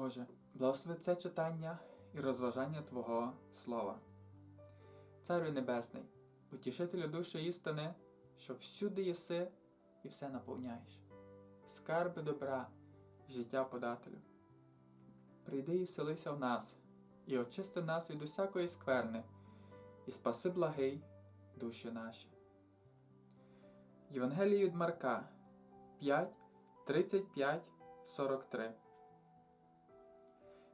Боже, благослови це читання і розважання Твого Слова. Царю Небесний, утішителю душі істини, що всюди єси і все наповняєш, скарби добра, життя подателю. Прийди і вселися в нас, і очисти нас від усякої скверни, і спаси благий душі наші. Євангеліє від Марка 5, 35, 43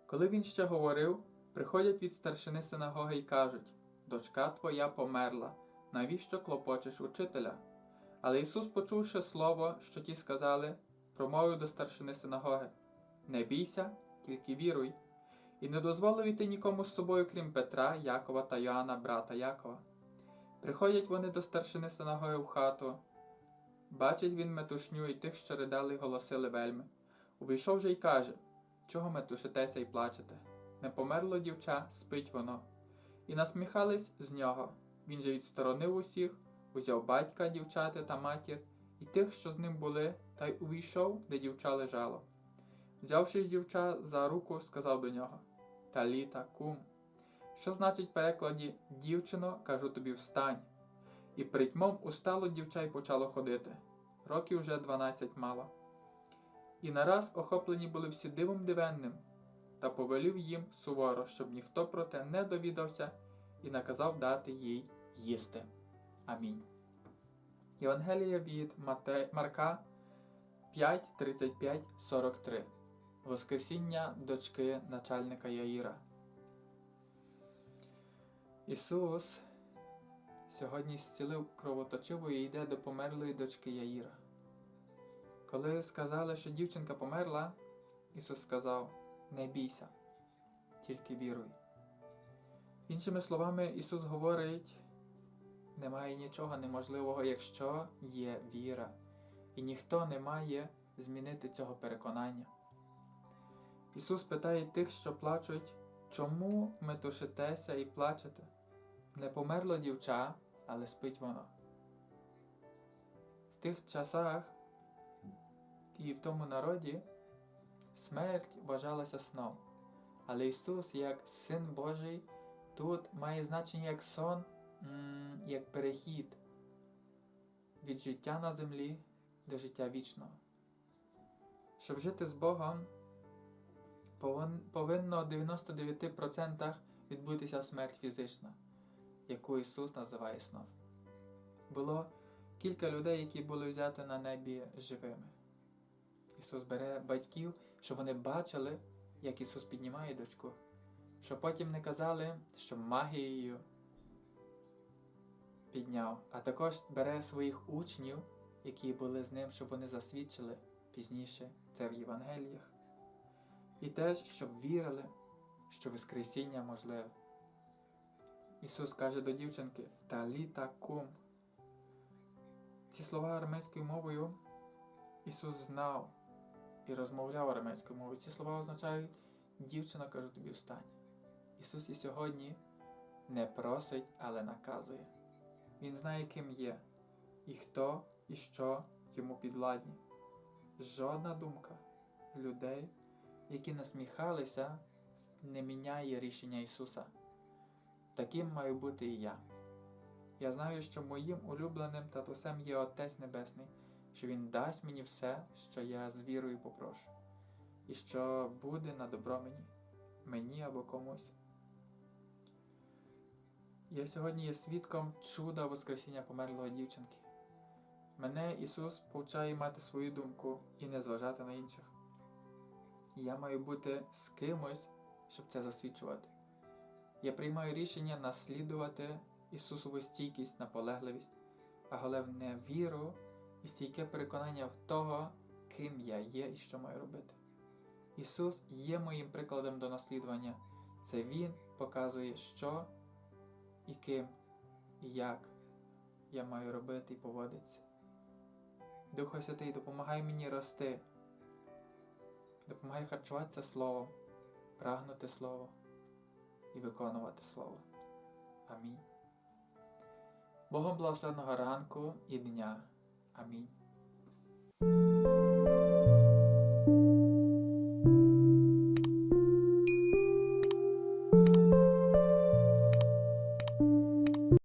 Коли він ще говорив, приходять від старшини синагоги і кажуть: Дочка твоя померла, навіщо клопочеш учителя? Але Ісус, почувши слово, що ті сказали, промовив до старшини синагоги: Не бійся, тільки віруй, і не дозволив іти нікому з собою, крім Петра, Якова та Йоанна, брата Якова. Приходять вони до старшини синагоги в хату. Бачить він метушню і тих, що ридали й голосили вельми. Увійшов же й каже Чого метушитеся і плачете? Не померло дівча, спить воно. І насміхались з нього. Він же відсторонив усіх, узяв батька, дівчати та матір, і тих, що з ним були, та й увійшов, де дівча лежало. Взявши ж дівча за руку, сказав до нього Таліта, кум. Що значить в перекладі дівчино, кажу тобі, встань. І притьмом устало дівча й почало ходити. Років вже дванадцять мало. І нараз охоплені були всі дивом дивенним, та повелів їм суворо, щоб ніхто про те не довідався, і наказав дати їй їсти. Амінь. Євангелія від Мате... Марка 5, 35, 43 Воскресіння дочки начальника Яїра. Ісус сьогодні зцілив кровоточиву і йде до померлої дочки Яїра. Коли сказали, що дівчинка померла, Ісус сказав: Не бійся, тільки віруй. Іншими словами, Ісус говорить: немає нічого неможливого, якщо є віра, і ніхто не має змінити цього переконання. Ісус питає тих, що плачуть, чому ми тушитеся і плачете? Не померло дівча, але спить воно. В тих часах і в тому народі смерть вважалася сном. Але Ісус, як Син Божий, тут має значення як сон, як перехід від життя на землі до життя вічного. Щоб жити з Богом, повинно в 99% відбутися смерть фізична, яку Ісус називає сном. Було кілька людей, які були взяті на небі живими. Ісус бере батьків, щоб вони бачили, як Ісус піднімає дочку, щоб потім не казали, що магією підняв, а також бере своїх учнів, які були з ним, щоб вони засвідчили пізніше це в Євангеліях. І теж, щоб вірили, що Воскресіння можливе. Ісус каже до дівчинки Таліта кум. Ці слова арамейською мовою Ісус знав і розмовляв арамейською мовою. Ці слова означають дівчина кажу тобі встань. Ісус і сьогодні не просить, але наказує. Він знає, ким є, і хто і що йому підладні. Жодна думка людей, які насміхалися, не міняє рішення Ісуса. Таким маю бути і я. Я знаю, що моїм улюбленим татусем є Отець Небесний, що Він дасть мені все, що я з вірою попрошу, і що буде на добро мені, мені або комусь. Я сьогодні є свідком чуда Воскресіння померлого дівчинки. Мене Ісус повчає мати свою думку і не зважати на інших. Я маю бути з кимось, щоб це засвідчувати. Я приймаю рішення наслідувати Ісусову стійкість, наполегливість, а головне віру і стійке переконання в того, ким я є і що маю робити. Ісус є моїм прикладом до наслідування. Це Він показує, що і ким, і як я маю робити і поводитися. Духу Святий, допомагай мені рости, допомагай харчуватися Словом, прагнути Слово і виконувати Слово. Амінь. Богом благословеного ранку і дня. Амінь.